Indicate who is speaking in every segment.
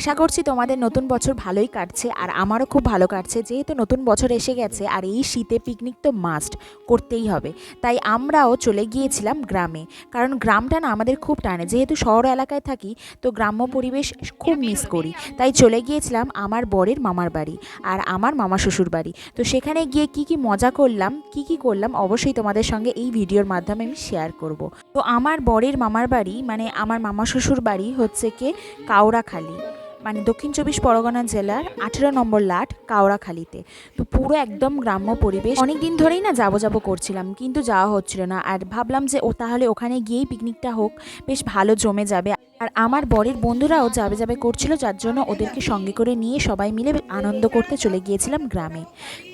Speaker 1: আশা করছি তোমাদের নতুন বছর ভালোই কাটছে আর আমারও খুব ভালো কাটছে। যেহেতু নতুন বছর এসে গেছে আর এই শীতে পিকনিক তো মাস্ট করতেই হবে। তাই আমরাও চলে গিয়েছিলাম গ্রামে। কারণ গ্রামটা না আমাদের খুব টানে। যেহেতু শহর এলাকায় থাকি, তো গ্রাম্য পরিবেশ খুব মিস করি। তাই চলে গিয়েছিলাম আমার বরের মামার বাড়ি আর আমার মামা শ্বশুর বাড়ি। তো সেখানে গিয়ে কি কি মজা করলাম, কি কি করলাম অবশ্যই তোমাদের সঙ্গে এই ভিডিওর মাধ্যমে আমি শেয়ার করব। তো আমার বরের মামার বাড়ি মানে আমার মামা শ্বশুর বাড়ি হচ্ছে কি? কাউরাখালী মানে দক্ষিণ চব্বিশ পরগনা জেলার আঠেরো নম্বর লাট কাওড়াখালিতে। তো পুরো একদম গ্রাম্য পরিবেশ। অনেক দিন ধরেই না যাব যাব করছিলাম, কিন্তু যাওয়া হচ্ছিল না। আর ভাবলাম যে ও তাহলে ওখানে গিয়েই পিকনিকটা হোক, বেশ ভালো জমে যাবে। আর আমার বরের বন্ধুরাও যাবে যাবে করছিল, যার জন্য ওদেরকে সঙ্গে করে নিয়ে সবাই মিলে আনন্দ করতে চলে গিয়েছিলাম গ্রামে।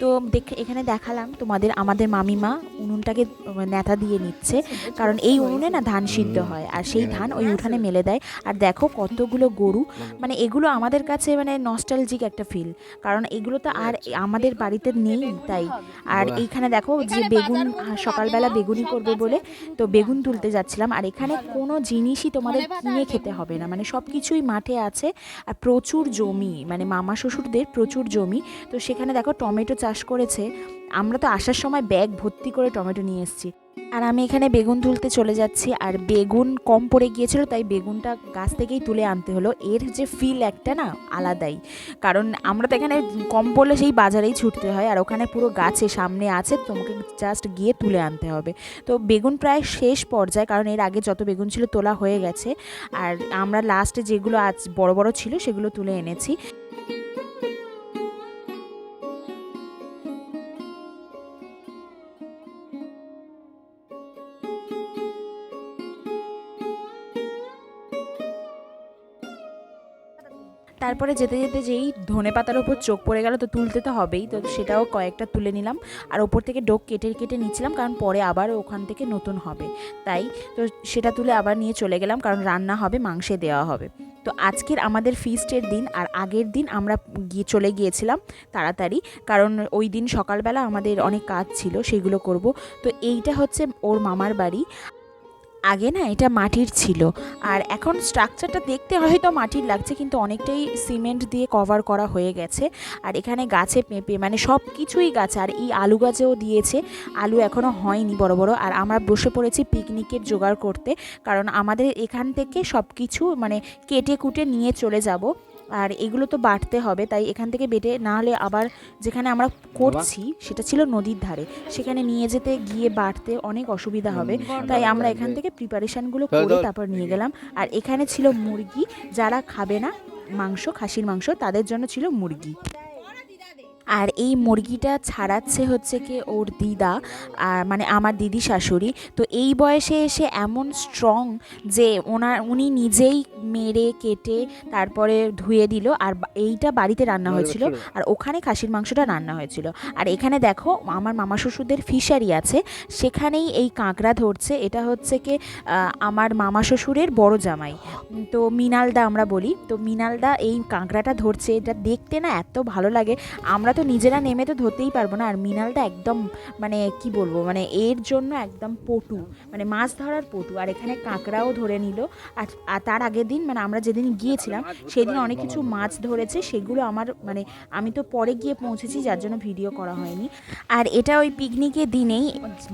Speaker 1: তো দেখে, এখানে দেখালাম তোমাদের আমাদের মামিমা উনুনটাকে নেতা দিয়ে নিচ্ছে। কারণ এই উনুনে না ধান সিদ্ধ হয় আর সেই ধান ওই উঠানে মেলে দেয়। আর দেখো কতগুলো গরু মানে এগুলো আমাদের কাছে মানে নস্টালজিক একটা ফিল কারণ এগুলো তো আর আমাদের বাড়িতে নেই তাই। আর এইখানে দেখো যে বেগুন সকালবেলা বেগুনি করবে বলে তো বেগুন তুলতে যাচ্ছিলাম। আর এখানে কোনো জিনিসই তোমাদের কিনে খেতে হবে না। মানে সব কিছুই মাঠে আছে আর প্রচুর জমি মানে মামা শ্বশুরদের প্রচুর জমি। তো সেখানে দেখো টমেটো চাষ করেছে। আমরা তো আসার সময় ব্যাগ ভর্তি করে টমেটো নিয়ে এসেছি। আর আমি এখানে বেগুন তুলতে চলে যাচ্ছি। আর বেগুন কম পড়ে গিয়েছিল, তাই বেগুনটা গাছ থেকেই তুলে আনতে হলো। এর যে ফিল একটা না, আলাদাই। কারণ আমরা তো এখানে কম পড়লে সেই বাজারেই ছুটতে হয়। আর ওখানে পুরো গাছে সামনে আছে, তোমাকে জাস্ট গিয়ে তুলে আনতে হবে। তো বেগুন প্রায় শেষ পর্যায়ে, কারণ এর আগে যত বেগুন ছিল তোলা হয়ে গেছে। আর আমরা লাস্টে যেগুলো আজ বড় বড় ছিল, সেগুলো তুলে এনেছি। তারপরে যেতে যেতে যেই ধনে পাতার ওপর চোখ পড়ে গেল, তো তুলতে তো হবেই। তো সেটাও কয়েকটা তুলে নিলাম। আর ওপর থেকে ডোক কেটে কেটে নিচ্ছিলাম, কারণ পরে আবার ওখান থেকে নতুন হবে। তাই তো সেটা তুলে আবার নিয়ে চলে গেলাম, কারণ রান্না হবে, মাংসে দেওয়া হবে। তো আজকের আমাদের ফিস্টের দিন, আর আগের দিন আমরা গিয়ে চলে গিয়েছিলাম তাড়াতাড়ি, কারণ ওই দিন সকালবেলা আমাদের অনেক কাজ ছিল, সেগুলো করব। তো এইটা হচ্ছে ওর মামার বাড়ি। আগে না এটা মাটির ছিল। আর এখন স্ট্রাকচারটা দেখতে হয়তো মাটির লাগছে, কিন্তু অনেকটাই সিমেন্ট দিয়ে কভার করা হয়ে গেছে। আর এখানে গাছে পেঁপে মানে সব কিছুই গাছ, আর এই আলু গাছেও দিয়েছে। আলু এখনও হয়নি বড় বড়। আর আমরা বসে পড়েছি পিকনিকের জোগাড় করতে, কারণ আমাদের এখান থেকে সব কিছু মানে কেটে কুটে নিয়ে চলে যাব। আর এগুলো তো বাটতে হবে তাই এখান থেকে বেটে না হলে আবার যেখানে আমরা করছি সেটা ছিল নদীর ধারে। সেখানে নিয়ে যেতে গিয়ে বাটতে অনেক অসুবিধা হবে। তাই আমরা এখান থেকে প্রিপারেশানগুলো করে তারপর নিয়ে গেলাম। আর এখানে ছিল মুরগি যারা খাবে না মাংস খাসির মাংস তাদের জন্য ছিল মুরগি। আর এই মুরগিটা ছাড়াচ্ছে হচ্ছে কি ওর দিদা আর মানে আমার দিদি শাশুড়ি। তো এই বয়সে এসে এমন স্ট্রং যে ওনার উনি নিজেই মেরে কেটে তারপরে ধুয়ে দিল আর এইটা বাড়িতে রান্না হয়েছিল। আর ওখানে খাসির মাংসটা রান্না হয়েছিল। আর এখানে দেখো আমার মামা শ্বশুরদের ফিশারি আছে সেখানেই এই কাঁকড়া ধরছে। এটা হচ্ছে কি আমার মামা শ্বশুরের বড় জামাই। তো মিনালদা আমরা বলি। তো মিনালদা এই কাঁকড়াটা ধরছে। এটা দেখতে না এত ভালো লাগে। আমরা তো নিজেরা নেমে তো ধরতেই পারব না। আর মিনালদা একদম মানে কি বলব মানে এর জন্য একদম পটু মানে মাছ ধরার পটু। আর এখানে কাঁকড়াও ধরে নিল। আর আর তার আগের দিন মানে আমরা যেদিন গিয়েছিলাম সেদিন অনেক কিছু মাছ ধরেছে। সেগুলো আমার মানে আমি তো পরে গিয়ে পৌঁছেছি যার জন্য ভিডিও করা হয়নি। আর এটা ওই পিকনিকের দিনেই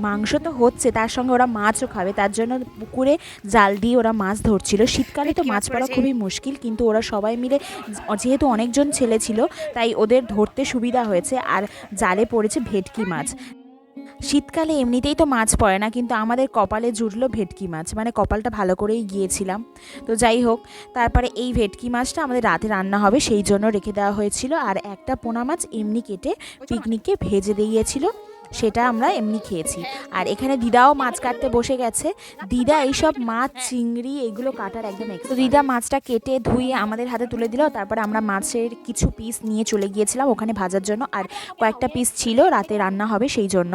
Speaker 1: মাংস তো হচ্ছে তার সঙ্গে ওরা মাছও খাবে। তার জন্য পুকুরে জাল দিয়ে ওরা মাছ ধরছিল। শীতকালে তো মাছ পড়া খুবই মুশকিল কিন্তু ওরা সবাই মিলে যেহেতু অনেকজন ছেলে ছিল তাই ওদের ধরতে সুবিধা হয়েছে আর জালে পড়েছে ভেটকি মাছ। শীতকালে এমনিতেই তো মাছ পড়ে না, কিন্তু আমাদের কপালে জুটলো ভেটকি মাছ মানে কপালটা ভালো করেই গিয়েছিলাম। তো যাই হোক, তারপরে এই ভেটকি মাছটা আমাদের রাতে রান্না হবে, সেই জন্য রেখে দেওয়া হয়েছিল। আর একটা পোনা মাছ এমনি কেটে পিকনিকে ভেজে দিয়েছিল। সেটা আমরা এমনি খেয়েছি। আর এখানে দিদাও মাছ কাটতে বসে গেছে। দিদা এইসব মাছ, চিংড়ি এগুলো কাটার একদম তো দিদা মাছটা কেটে ধুয়ে আমাদের হাতে তুলে দিল। তারপর আমরা মাছের কিছু পিস নিয়ে চলে গিয়েছিলাম ওখানে ভাজার জন্য। আর কয়েকটা পিস ছিল, রাতে রান্না হবে সেই জন্য।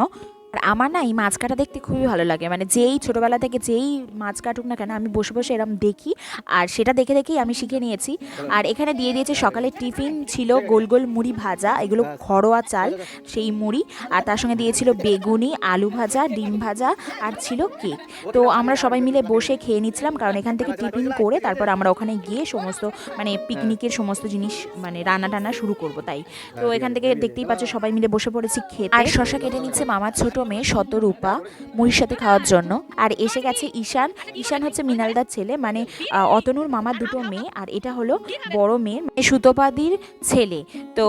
Speaker 1: আর আমার না এই মাছ কাটা দেখতে খুবই ভালো লাগে। মানে যেই ছোটোবেলা থেকে যেই মাছ কাটুক না কেন, আমি বসে বসে এরম দেখি। আর সেটা দেখে দেখেই আমি শিখে নিয়েছি। আর এখানে দিয়ে দিয়েছে সকালে টিফিন ছিল গোল গোল মুড়ি ভাজা, এগুলো ঘরোয়া চাল, সেই মুড়ি। আর তার সঙ্গে দিয়েছিল বেগুনি, আলু ভাজা, ডিম ভাজা আর ছিল কেক। তো আমরা সবাই মিলে বসে খেয়ে নিচ্ছিলাম, কারণ এখান থেকে টিফিন করে তারপর আমরা ওখানে গিয়ে সমস্ত মানে পিকনিকের সমস্ত জিনিস মানে রান্না টান্না শুরু করব তাই। তো এখান থেকে দেখতেই পাচ্ছ সবাই মিলে বসে পড়েছি খেতে। আর শশা কেটে নিচ্ছে মামার ছোট মেয়ে শতরূপা মুড়ির সাথে খাওয়ার জন্য। আর এসে গেছে ঈশান। ঈশান হচ্ছে মিনালদার ছেলে। মানে অতনুর মামার দুটো মেয়ে। আর এটা হলো বড় মেয়ে মানে সুতোপাদির ছেলে। তো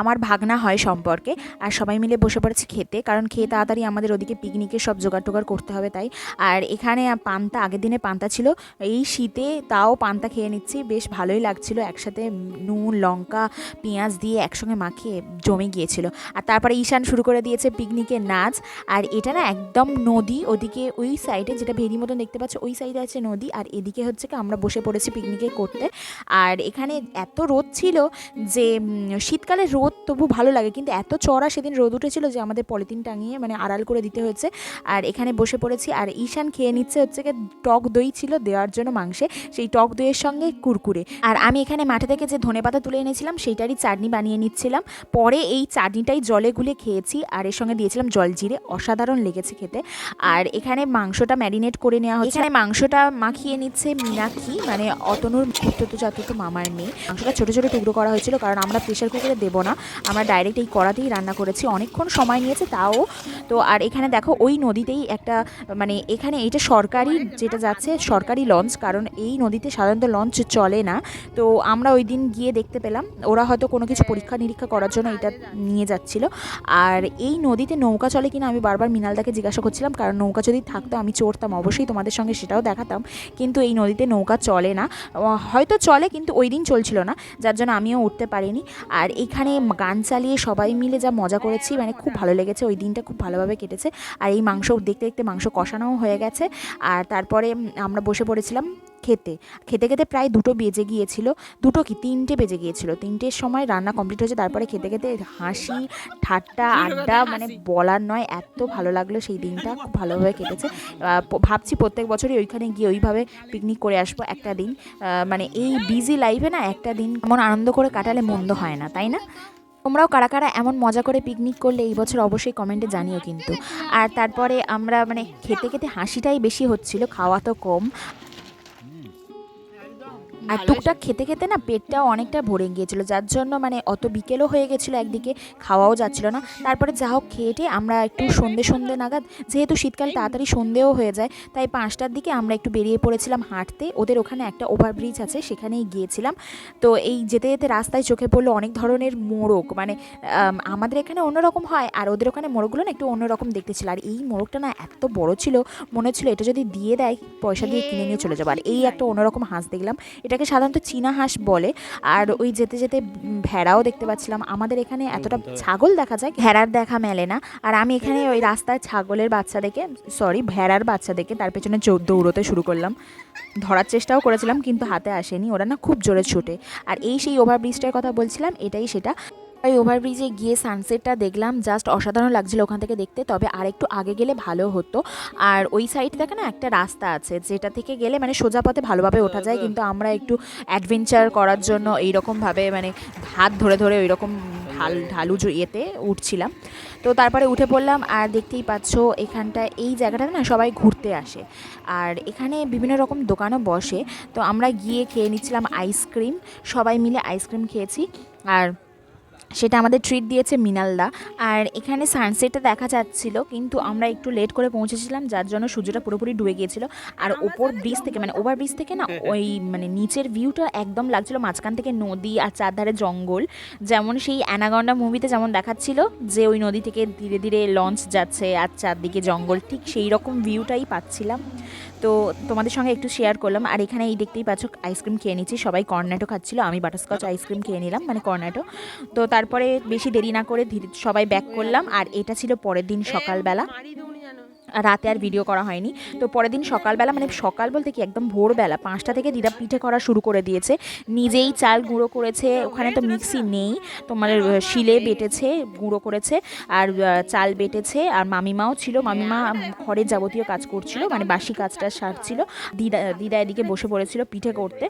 Speaker 1: আমার ভাগনা হয় সম্পর্কে। আর সবাই মিলে বসে পড়েছে খেতে। কারণ খেয়ে তাড়াতাড়ি আমাদের ওদিকে পিকনিকের সব জোগাড় টোগাড় করতে হবে তাই। আর এখানে পান্তা, আগের দিনে পান্তা ছিল। এই শীতে তাও পান্তা খেয়ে নিচ্ছি। বেশ ভালোই লাগছিল। একসাথে নুন, লঙ্কা, পেঁয়াজ দিয়ে একসঙ্গে মাখিয়ে জমে গিয়েছিল। আর তারপরে ঈশান শুরু করে দিয়েছে পিকনিকের নাচ আর এটা না একদম নদী, ওদিকে ওই সাইডে যেটা ভেরি মতন দেখতে পাচ্ছ, ওই সাইডে আছে নদী, আর এদিকে হচ্ছে কি আমরা বসে পড়েছি পিকনিকে করতে। আর এখানে এত রোদ ছিল যে শীতকালে রোদ তবু ভালো লাগে, কিন্তু এত চড়া সেদিন রোদ উঠেছিল যে আমাদের পলিথিন টাঙিয়ে মানে আড়াল করে দিতে হয়েছে। আর এখানে বসে পড়েছি, আর ঈশান খেয়ে নিচ্ছে হচ্ছে কি টক দই ছিল দেওয়ার জন্য মাংসে, সেই টক দইয়ের সঙ্গে কুরকুরে। আর আমি এখানে মাঠে থেকে যে ধনেপাতা তুলে এনেছিলাম, সেইটারই চাটনি বানিয়ে নিচ্ছিলাম। পরে এই চাটনিটাই জলে গুলে খেয়েছি, আর এর সঙ্গে দিয়েছিলাম জল জিরে অসাধারণ লেগেছে খেতে। আর এখানে মাংসটা ম্যারিনেট করে নেওয়া হচ্ছে। এখানে মাংসটা মাখিয়ে নিচ্ছে মিনাক্ষী মানে অতনুর খুঁড়তো চাতুতো মামার মেয়ে। মাংসটা ছোটো ছোটো টুকরো করা হয়েছিল, কারণ আমরা প্রেশার কুকারে দেবো না। আমরা ডাইরেক্ট এই কড়াতেই রান্না করেছি। অনেকক্ষণ সময় নিয়েছে তাও। তো আর এখানে দেখো, ওই নদীতেই একটা মানে এখানে এটা সরকারি যেটা যাচ্ছে, সরকারি লঞ্চ, কারণ এই নদীতে সাধারণত লঞ্চ চলে না। তো আমরা ওই দিন গিয়ে দেখতে পেলাম। ওরা হয়তো কোনো কিছু পরীক্ষা নিরীক্ষা করার জন্য এটা নিয়ে যাচ্ছিল। আর এই নদীতে নৌকা চলে কিনা আমি বারবার মিনালদাকে জিজ্ঞাসা করছিলাম, কারণ নৌকা যদি থাকতো আমি চড়তাম, অবশ্যই তোমাদের সঙ্গে সেটাও দেখাতাম। কিন্তু এই নদীতে নৌকা চলে না। হয়তো চলে কিন্তু ওই দিন চলছিল না, যার জন্য আমিও উঠতে পারিনি। আর এখানে গান চালিয়ে সবাই মিলে যা মজা করেছি মানে খুব ভালো লেগেছে, ওই দিনটা খুব ভালোভাবে কেটেছে। আর এই মাংস দেখতে দেখতে মাংস কষানোও হয়ে গেছে। আর তারপরে আমরা বসে পড়েছিলাম খেতে। খেতে খেতে প্রায় দুটো বেজে গিয়েছিল। দুটো কি? তিনটে বেজে গিয়েছিল। তিনটের সময় রান্না কমপ্লিট হয়েছে। তারপরে খেতে খেতে হাসি ঠাট্টা আড্ডা মানে বলার নয় এত ভালো লাগল সেই দিনটা। খুব ভালোভাবে কেটেছে। ভাবছি প্রত্যেক বছরই ওইখানে গিয়ে ওইভাবে পিকনিক করে আসব একটা দিন। মানে এই বিজি লাইফে না একটা দিন এমন আনন্দ করে কাটালে মন্দ হয় না তাই না? তোমরাও কারা কারা এমন মজা করে পিকনিক করলে এই বছর অবশ্যই কমেন্টে জানিও কিন্তু। আর তারপরে আমরা মানে খেতে খেতে হাসিটাই বেশি হচ্ছিল খাওয়া তো কম। আর টুকটাক খেতে খেতে না পেটটাও অনেকটা ভরে গিয়েছিল যার জন্য মানে অত বিকেলও হয়ে গেছিল একদিকে খাওয়াও যাচ্ছিল না। তারপরে যা হোক খেয়ে টেয়ে আমরা একটু সন্ধে সন্ধে নাগাদ যেহেতু শীতকাল তাড়াতাড়ি সন্ধেও হয়ে যায় তাই পাঁচটার দিকে আমরা একটু বেরিয়ে পড়েছিলাম হাঁটতে। ওদের ওখানে একটা ওভারব্রিজ আছে সেখানেই গিয়েছিলাম। তো এই যেতে যেতে রাস্তায় চোখে পড়ল অনেক ধরনের মোড়ক মানে আমাদের এখানে অন্যরকম হয় আর ওদের ওখানে মোড়কগুলো না একটু অন্যরকম দেখতে ছিল। আর এই মোড়কটা না এত বড় ছিল মনে হচ্ছিল এটা যদি দিয়ে দেয় পয়সা দিয়ে কিনে নিয়ে চলে যাব। আর এই একটা অন্যরকম হাঁস দেখলাম এটাকে সাধারণত চীনা হাঁস বলে। আর ওই যেতে যেতে ভেড়াও দেখতে পাচ্ছিলাম। আমাদের এখানে এতটা ছাগল দেখা যায় ভেড়ার দেখা মেলে না। আর আমি এখানে ওই রাস্তায় ছাগলের বাচ্চা দেখে সরি ভেড়ার বাচ্চা দেখে তার পেছনে দৌড়তে শুরু করলাম। ধরার চেষ্টাও করেছিলাম কিন্তু হাতে আসেনি। ওরা না খুব জোরে ছুটে। আর এই সেই ওভারব্রিজটার কথা বলছিলাম এটাই সেটা। ওই ওভারব্রিজে গিয়ে সানসেটটা দেখলাম জাস্ট অসাধারণ লাগছিল ওখান থেকে দেখতে, তবে আর একটু আগে গেলে ভালো হতো। আর ওই সাইড থেকে না একটা রাস্তা আছে, যেটা থেকে গেলে মানে সোজা পথে ভালোভাবে ওঠা যায়, কিন্তু আমরা একটু অ্যাডভেঞ্চার করার জন্য এইরকমভাবে মানে হাত ধরে ধরে ওই রকম ঢাল ঢালু ইয়েতে উঠছিলাম। তো তারপরে উঠে পড়লাম, আর দেখতেই পাচ্ছ এখানটা এই জায়গাটাতে না সবাই ঘুরতে আসে। আর এখানে বিভিন্ন রকম দোকানও বসে। তো আমরা গিয়ে খেয়ে নিচ্ছিলাম আইসক্রিম সবাই মিলে আইসক্রিম খেয়েছি। আর সেটা আমাদের ট্রিট দিয়েছে মিনালদা আর এখানে সানসেটটা দেখা যাচ্ছিল কিন্তু আমরা একটু লেট করে পৌঁছেছিলাম যার জন্য সূর্যটা পুরোপুরি ডুবে গিয়েছিল। আর ওপর ব্রিজ থেকে মানে ওভার ব্রিজ থেকে না ওই মানে নিচের ভিউটা একদম লাগছিল মাঝখান থেকে নদী আর চারধারে জঙ্গল। যেমন সেই অ্যানাগন্ডা মুভিতে যেমন দেখাচ্ছিল যে ওই নদী থেকে ধীরে ধীরে লঞ্চ যাচ্ছে আর চারদিকে জঙ্গল ঠিক সেই রকম ভিউটাই পাচ্ছিলাম। তো তোমাদের সঙ্গে একটু শেয়ার করলাম। আর এখানে এই দেখতেই পাচ্ছ আইসক্রিম খেয়ে নিচ্ছি। সবাই কর্নাটো খাচ্ছিলো, আমি বাটারস্কচ আইসক্রিম খেয়ে নিলাম মানে কর্নাটো তো তারপরে বেশি দেরি না করে সবাই ব্যাক করলাম। আর এটা ছিল পরের দিন সকালবেলা। রাতে আর ভিডিও করা হয়নি। তো পরের দিন সকালবেলা মানে সকাল বলতে কি একদম ভোরবেলা পাঁচটা থেকে দিদা পিঠে করা শুরু করে দিয়েছে। নিজেই চাল গুঁড়ো করেছে, ওখানে তো মিক্সি নেই, তোমার শিলে বেটেছে, গুঁড়ো করেছে, আর চাল বেটেছে, আর মামিমাও ছিল। মামিমা ঘরের যাবতীয় কাজ করছিল মানে বাসি কাজটা সারছিল। দিদা দিদা এদিকে বসে পড়েছিল পিঠে করতে।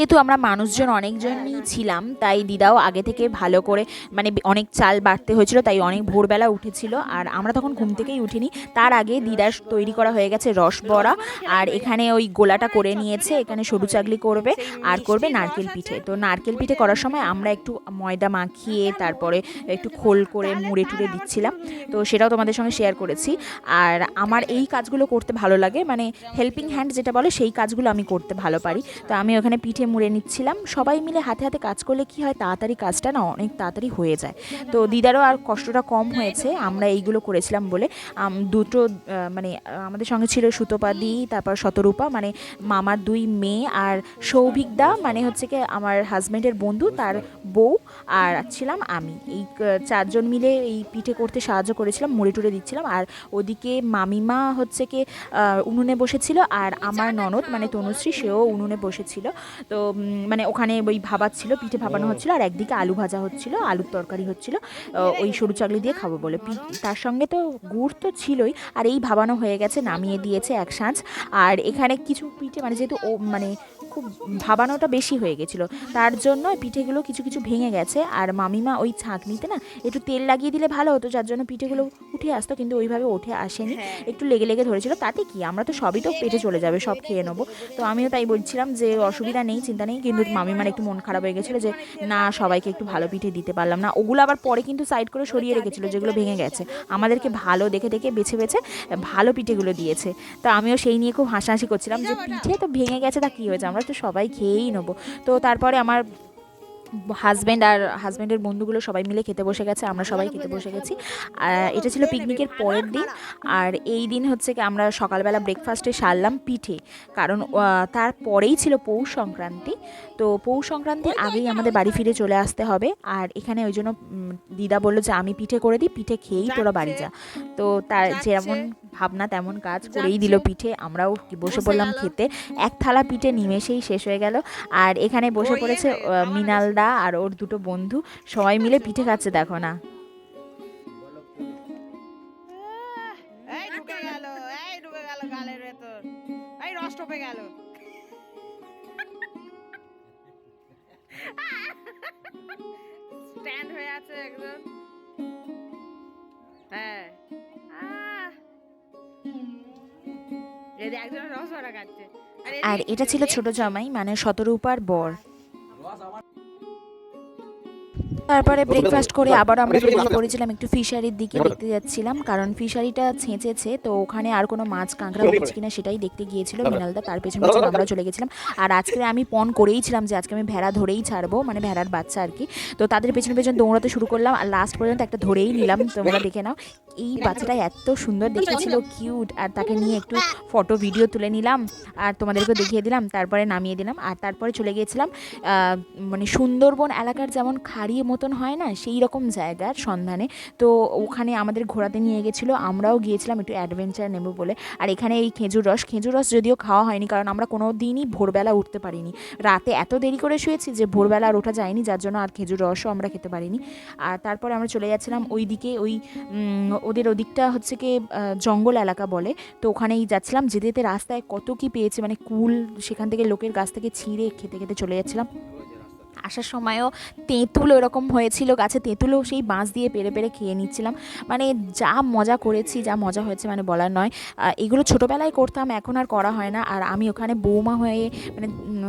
Speaker 1: যেহেতু আমরা মানুষজন অনেকজনই ছিলাম, তাই দিদাও আগে থেকে ভালো করে মানে অনেক চাল বাড়তে হয়েছিল, তাই অনেক ভোরবেলা উঠেছিল। আর আমরা তখন ঘুম থেকেই উঠিনি। তার আগে দিদার তৈরি করা হয়ে গেছে রস বড়া আর এখানে ওই গোলাটা করে নিয়েছে, এখানে সরু চাগলি করবে, আর করবে নারকেল পিঠে। তো নারকেল পিঠে করার সময় আমরা একটু ময়দা মাখিয়ে, তারপরে একটু খোল করে মুড়ে টুড়ে দিচ্ছিলাম। তো সেটাও তোমাদের সঙ্গে শেয়ার করেছি। আর আমার এই কাজগুলো করতে ভালো লাগে মানে হেল্পিং হ্যান্ড যেটা বলে, সেই কাজগুলো আমি করতে ভালো পারি। তো আমি ওখানে পিঠে মুড়ে নিচ্ছিলাম। সবাই মিলে হাতে হাতে কাজ করলে কি হয়, তাড়াতাড়ি কাজটা না অনেক তাড়াতাড়ি হয়ে যায়। তো দিদারও আর কষ্টটা কম হয়েছে, আমরা এইগুলো করেছিলাম বলে। দুটো মানে আমাদের সঙ্গে ছিল সুতোপাদি তারপর শতরূপা মানে মামার দুই মেয়ে আর সৌভিকদা মানে হচ্ছে কি আমার হাজব্যান্ডের বন্ধু, তার বউ আর ছিলাম আমি। এই চারজন মিলে এই পিঠে করতে সাহায্য করেছিলাম, মুড়ে টুড়ে দিচ্ছিলাম। আর ওদিকে মামিমা হচ্ছে কি উনুনে বসেছিল আর আমার ননদ মানে তনুশ্রী, সেও উনুনে বসেছিল। তো মানে ওখানে ওই ভাবা ছিল পিঠে ভাবানো হচ্ছিল আর একদিকে আলু ভাজা হচ্ছিল আলুর তরকারি হচ্ছিল। ওই সরু চাকলি দিয়ে খাব বলে। তার সঙ্গে তো গুড় তো ছিলই আর এই ভাবানো হয়ে গেছে নামিয়ে দিয়েছে এক সাঁজ। আর এখানে কিছু পিঠে মানে যেহেতু ও মানে খুব ভাবানোটা বেশি হয়ে গেছিল। তার জন্য পিঠেগুলো কিছু কিছু ভেঙে গেছে আর মামিমা ওই ছাঁকনিতে না একটু তেল লাগিয়ে দিলে ভালো হতো যার জন্য পিঠেগুলো উঠে আসতো কিন্তু ওইভাবে উঠে আসেনি। একটু লেগে লেগে ধরেছিল তাতে কি? আমরা তো সবই তো পেটে চলে যাবে সব খেয়ে নেব। তো আমিও তাই বলছিলাম যে অসুবিধা নেই চিন্তা নেই কিন্তু মামিমার একটু মন খারাপ হয়ে গেছিল যে না সবাইকে একটু ভালো পিঠে দিতে পারলাম না। ওগুলো আবার পরে কিন্তু সাইড করে সরিয়ে রেখেছিল যেগুলো ভেঙে গেছে। আমাদেরকে ভালো দেখে দেখে বেছে বেছে ভালো পিঠেগুলো দিয়েছে। তো আমিও সেই নিয়ে খুব হাসাহাসি করছিলাম যে পিঠে তো ভেঙে গেছে তা কী হয়েছে? আমরা তো সবাই খেয়েই নেব। তো তারপরে আমার হাজব্যান্ড আর হাজব্যান্ডের বন্ধুগুলো সবাই মিলে খেতে বসে গেছে আমরা সবাই খেতে বসে গেছি। আর এটা ছিল পিকনিকের পরের দিন। আর এই দিন হচ্ছে কি আমরা সকালবেলা ব্রেকফাস্টে সারলাম পিঠে। কারণ তারপরেই ছিল পৌষ সংক্রান্তি। তো পৌষ সংক্রান্তির আগেই আমাদের বাড়ি ফিরে চলে আসতে হবে। আর এখানে ওই জন্য দিদা বলল যে আমি পিঠে করে দিই পিঠে খেয়েই তোরা বাড়ি যা। তো তার যেমন ভাবনা তেমন কাজ করেই দিল পিঠে। আমরাও বসে পড়লাম খেতে। এক থালা পিঠে নিমেষেই শেষ হয়ে গেল। আর এখানে বসে পড়েছে আহ, মৃণালদা আর ওর দুটো বন্ধু। সবাই মিলে পিঠে খাচ্ছে দেখো না।
Speaker 2: গেল স্ট্যান্ড হয়ে আছে একদম হ্যাঁ।
Speaker 1: আর এটা ছিল ছোট জামাই মানে সতেরো শতরূপার বর তারপরে ব্রেকফাস্ট করে আবার আমরা বেরিয়ে পড়েছিলাম একটু ফিশারির দিকে দেখতে যাচ্ছিলাম কারণ ফিশারিটা ছেঁচেছে তো ওখানে আর কোনো মাছ কাঁকড়া উঠছে কিনা সেটাই দেখতে গিয়েছিল মৃণালদা তার পেছনে পেছনে আমরা চলে গেছিলাম। আর আজকে আমি পণ করেইছিলাম যে আজকে আমি ভেড়া ধরেই ছাড়বো মানে ভেড়ার বাচ্চা আর কি। তো তাদের পেছনে পেছনে দৌড়াতে শুরু করলাম আর লাস্ট পর্যন্ত একটা ধরেই নিলাম তোমরা দেখে নাও। এই বাচ্চাটা এত সুন্দর দেখতে ছিল কিউট আর তাকে নিয়ে একটু ফটো ভিডিও তুলে নিলাম আর তোমাদেরকে দেখিয়ে দিলাম তারপরে নামিয়ে দিলাম আর তারপরে চলে গিয়েছিলাম মানে সুন্দরবন এলাকার যেমন খাড়িয়ে মতন হয় না, সেই রকম জায়গার সন্ধানে। তো ওখানে আমাদের ঘোরাতে নিয়ে গেছিল, আমরাও গিয়েছিলাম একটু অ্যাডভেঞ্চার নেব বলে। আর এখানে এই খেজুর রস খেজুর রস যদিও খাওয়া হয়নি, কারণ আমরা কোনো দিনই ভোরবেলা উঠতে পারিনি। রাতে এত দেরি করে শুয়েছি যে ভোরবেলা আর ওঠা যায়নি, যার জন্য আর খেজুর রসও আমরা খেতে পারিনি। আর তারপরে আমরা চলে যাচ্ছিলাম ওই দিকে ওই ওদের ওদিকটা হচ্ছে কি জঙ্গল এলাকা বলে। তো ওখানেই যাচ্ছিলাম, যেতে যেতে রাস্তায় কত কি পেয়েছে মানে কুল সেখান থেকে লোকের গাছ থেকে ছিঁড়ে খেতে খেতে চলে যাচ্ছিলাম। আসার সময়ও তেঁতুল ওরকম হয়েছিল, গাছে তেঁতুলও সেই বাঁশ দিয়ে পেরে পেরে খেয়ে নিচ্ছিলাম। মানে যা মজা করেছি, যা মজা হয়েছে মানে বলার নয়। এগুলো ছোটোবেলায় করতাম, এখন আর করা হয় না। আর আমি ওখানে বৌমা হয়ে মানে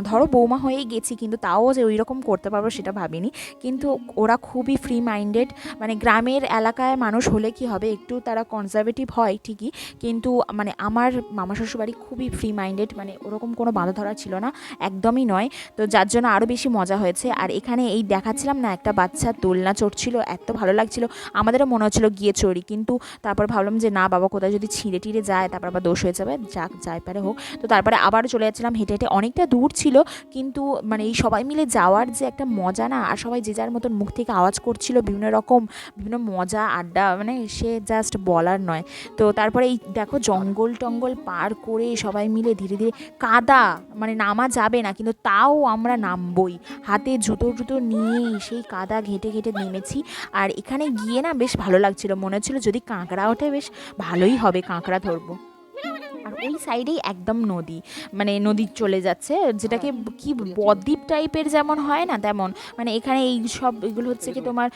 Speaker 1: ধরো বৌমা হয়েই গেছি, কিন্তু তাও যে ওই রকম করতে পারব সেটা ভাবিনি। কিন্তু ওরা খুবই ফ্রি মাইন্ডেড মানে গ্রামের এলাকায় মানুষ হলে কি হবে? একটু তারা কনজারভেটিভ হয় ঠিকই, কিন্তু মানে আমার মামা শ্বশুরবাড়ি খুবই ফ্রি মাইন্ডেড মানে ওরকম কোনো বাঁধা ধরা ছিল না, একদমই নয়। তো যার জন্য আরও বেশি মজা হয়েছে। আর এখানে এই দেখাচ্ছিলাম না, একটা বাচ্চা দোলনা চড়ছিল, এত ভালো লাগছিল। আমাদেরও মনে হচ্ছিল গিয়ে চড়ি, কিন্তু তারপর ভাবলাম যে না, বাবা কোথায় যদি ছিঁড়ে টিড়ে যায়, তারপর আবার দোষ হয়ে যাবে, যাক, যাই পারে হোক। তো তারপরে আবারও চলে যাচ্ছিলাম, হেঁটে হেঁটে অনেকটা দূর ছিল, কিন্তু মানে এই সবাই মিলে যাওয়ার যে একটা মজা না, আর সবাই যে যার মতন মুখ থেকে আওয়াজ করছিল, বিভিন্ন রকম, বিভিন্ন মজা, আড্ডা মানে সে জাস্ট বলার নয়। তো তারপরে এই দেখো জঙ্গল টঙ্গল পার করে সবাই মিলে ধীরে ধীরে কাদা মানে নামা যাবে না, কিন্তু তাও আমরা নামবই। হাতে জুতো জুতো নিয়ে সেই কাদা ঘেঁটে ঘেঁটে নেমেছি। আর এখানে গিয়ে না বেশ ভালো লাগছিল। মনে হচ্ছিল যদি কাঁকড়া ওঠে বেশ ভালোই হবে, কাঁকড়া ধরবো। ওই সাইডেই একদম নদী মানে নদী চলে যাচ্ছে যেটাকে কি বদ্বীপ টাইপের যেমন হয় না তেমন মানে এখানে এই সব এগুলো হচ্ছে কি তোমার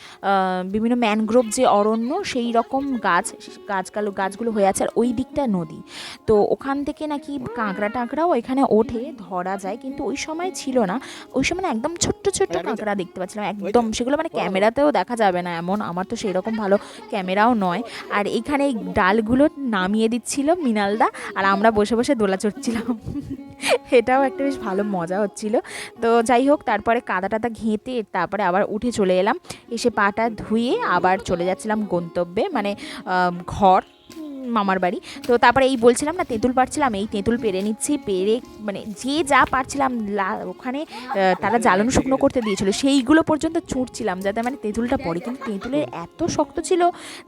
Speaker 1: বিভিন্ন ম্যানগ্রোভ যে অরণ্য সেই রকম গাছ গাছগুলো গাছগুলো হয়ে আছে আর ওই দিকটা নদী। তো ওখান থেকে নাকি কাঁকড়া টাঁকড়াও এখানে ওঠে ধরা যায় কিন্তু ওই সময় ছিল না। ওই সময় না একদম ছোট্ট ছোট্ট কাঁকড়া দেখতে পাচ্ছিলাম একদম সেগুলো মানে ক্যামেরাতেও দেখা যাবে না এমন আমার তো সেই রকম ভালো ক্যামেরাও নয়। আর এখানে ডালগুলো নামিয়ে দিচ্ছিল মিনালদা আর আমরা বসে বসে দোলা চড়ছিলাম। এটাও একটা বেশ ভালো মজা হচ্ছিল। তো যাই হোক, তারপরে কাদা টাদা ঘেঁটে তারপরে আবার উঠে চলে এলাম। এসে পাটা ধুয়ে আবার চলে যাচ্ছিলাম গন্তব্যে। মানে ঘর। মামার বাড়ি। তো তারপরে এই বলছিলাম না, তেঁতুল পারছিলাম এই তেঁতুল পেরে নিচ্ছি, পেরে মানে যে যা পারছিলাম ওখানে তারা জ্বালানো শুকনো করতে দিয়েছিল। সেইগুলো পর্যন্ত ছুটছিলাম, যাতে মানে তেঁতুলটা পড়ে। কিন্তু তেঁতুলের এত শক্ত ছিল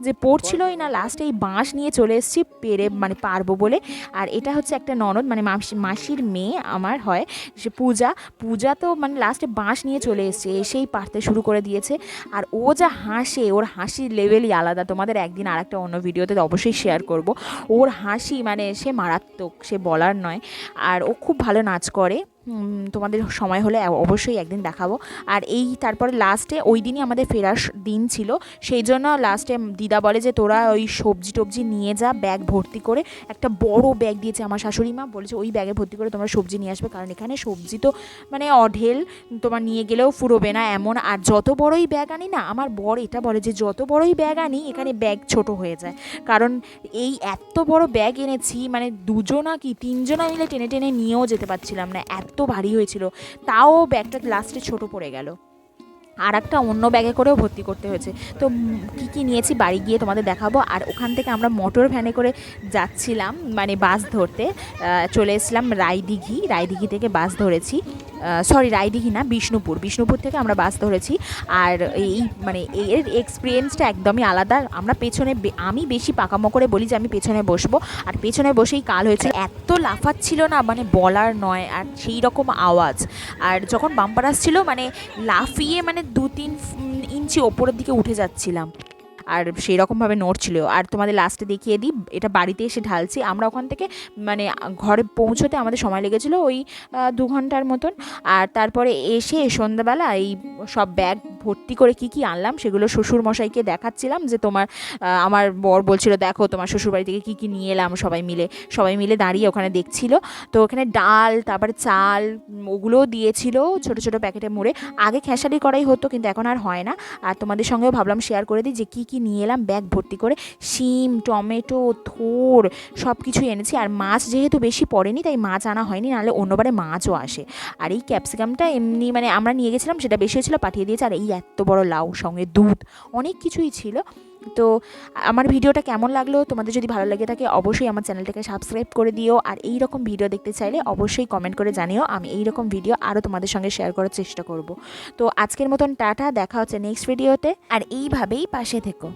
Speaker 1: যে পড়ছিলই না। লাস্টে এই বাঁশ নিয়ে চলে এসেছি, পেরে মানে পারব বলে। আর এটা হচ্ছে একটা ননদ মানে মাসি, মাসির মেয়ে আমার হয়, সে পূজা। পূজা তো মানে লাস্টে বাঁশ নিয়ে চলে এসেছে, এসেই পারতে শুরু করে দিয়েছে। আর ও যা হাসে, ওর হাসির লেভেলই আলাদা। তোমাদের একদিন আর একটা অন্য ভিডিওতে অবশ্যই শেয়ার করব। ওর হাসি মানে সে মারাত্মক, সে বলার নয়। আর ও খুব ভালো নাচ করে। তোমাদের সময় হলে অবশ্যই একদিন দেখাবো। আর এই তারপরে লাস্টে ওই দিনই আমাদের ফেরার দিন ছিল। সেই জন্য লাস্টে দিদা বলে যে, তোরা ওই সবজি টবজি নিয়ে যা ব্যাগ ভর্তি করে। একটা বড় ব্যাগ দিয়েছে আমার শাশুড়ি মা। বলেছে, ওই ব্যাগে ভর্তি করে তোমরা সবজি নিয়ে আসবে। কারণ এখানে সবজি তো মানে অঢেল, তোমার নিয়ে গেলেও ফুরোবে না এমন। আর যত বড়ই ব্যাগ আনি না, আমার বর এটা বলে যে, যত বড়ই ব্যাগ আনি, এখানে ব্যাগ ছোট হয়ে যায়। কারণ এই এত বড় ব্যাগ এনেছি মানে দুজনা কি তিনজনা মিলে টেনে টেনে নিয়েও যেতে পারছিলাম না। এত ভারী হয়েছিল তাও ব্যাগটা লাস্টে ছোট পড়ে গেল। আর একটা অন্য ব্যাগে করেও ভর্তি করতে হয়েছে। তো কী কী নিয়েছি বাড়ি গিয়ে তোমাদের দেখাবো। আর ওখান থেকে আমরা মোটর ভ্যানে করে যাচ্ছিলাম মানে বাস ধরতে। চলে এসেছিলাম রায়দিঘি। রায়দিঘি থেকে বাস ধরেছি। সরি রায়দিঘি না, বিষ্ণুপুর। বিষ্ণুপুর থেকে আমরা বাস ধরেছি। আর এই মানে এর এক্সপিরিয়েন্সটা একদমই আলাদা। আমরা পেছনে আমি বেশি পাকামো করে বলি যে আমি পেছনে বসবো। আর পেছনে বসেই কাল হয়েছে। এত লাফাচ্ছিল না মানে বলার নয়, আর সেই রকম আওয়াজ। আর যখন বাম্পার আসছিল মানে লাফিয়ে মানে দু তিন ইঞ্চি ওপরের দিকে উঠে যাচ্ছিলাম। আর সেই রকমভাবে নড়ছিল আর তোমাদের লাস্টে দেখিয়ে দিই, এটা বাড়িতে এসে ঢালছি। আমরা ওখান থেকে মানে ঘরে পৌঁছতে আমাদের সময় লেগেছিলো ওই দু ঘণ্টার মতন। আর তারপরে এসে সন্ধ্যাবেলা এই সব ব্যাগ ভর্তি করে কি কি আনলাম সেগুলো শ্বশুর মশাইকে দেখাচ্ছিলাম যে তোমার আমার বর বলছিল, দেখো, তোমার শ্বশুর বাড়ি থেকে কী কী নিয়ে এলাম সবাই মিলে। সবাই মিলে দাঁড়িয়ে ওখানে দেখছিল। তো ওখানে ডাল, তারপরে চাল, ওগুলোও দিয়েছিল ছোট ছোট প্যাকেটে মুড়ে। আগে খেসারি করাই হতো, কিন্তু এখন আর হয় না। আর তোমাদের সঙ্গেও ভাবলাম শেয়ার করে দিই যে কী কী নিয়ে এলাম ব্যাগ ভর্তি করে শিম, টমেটো, থোর সব কিছু এনেছি। আর মাছ যেহেতু বেশি পড়েনি, তাই মাছ আনা হয়নি, নাহলে অন্যবারে মাছও আসে। আর এই ক্যাপসিকামটা এমনি মানে আমরা নিয়ে গেছিলাম, সেটা বেশি হয়েছিল, পাঠিয়ে দিয়েছে। আর এই এত বড় লাউ, সঙ্গে দুধ, অনেক কিছুই ছিল। তো আমার ভিডিওটা কেমন লাগল? তোমাদের যদি ভালো লাগে থাকে অবশ্যই আমার চ্যানেলটাকে সাবস্ক্রাইব করে দিও। আর এই রকম ভিডিও দেখতে চাইলে অবশ্যই কমেন্ট করে জানিও। আমি এই রকম ভিডিও আরও তোমাদের সঙ্গে শেয়ার করার চেষ্টা করব। তো আজকের মতন টাটা, দেখা হচ্ছে নেক্সট ভিডিওতে আর এইভাবেই পাশে থেকো।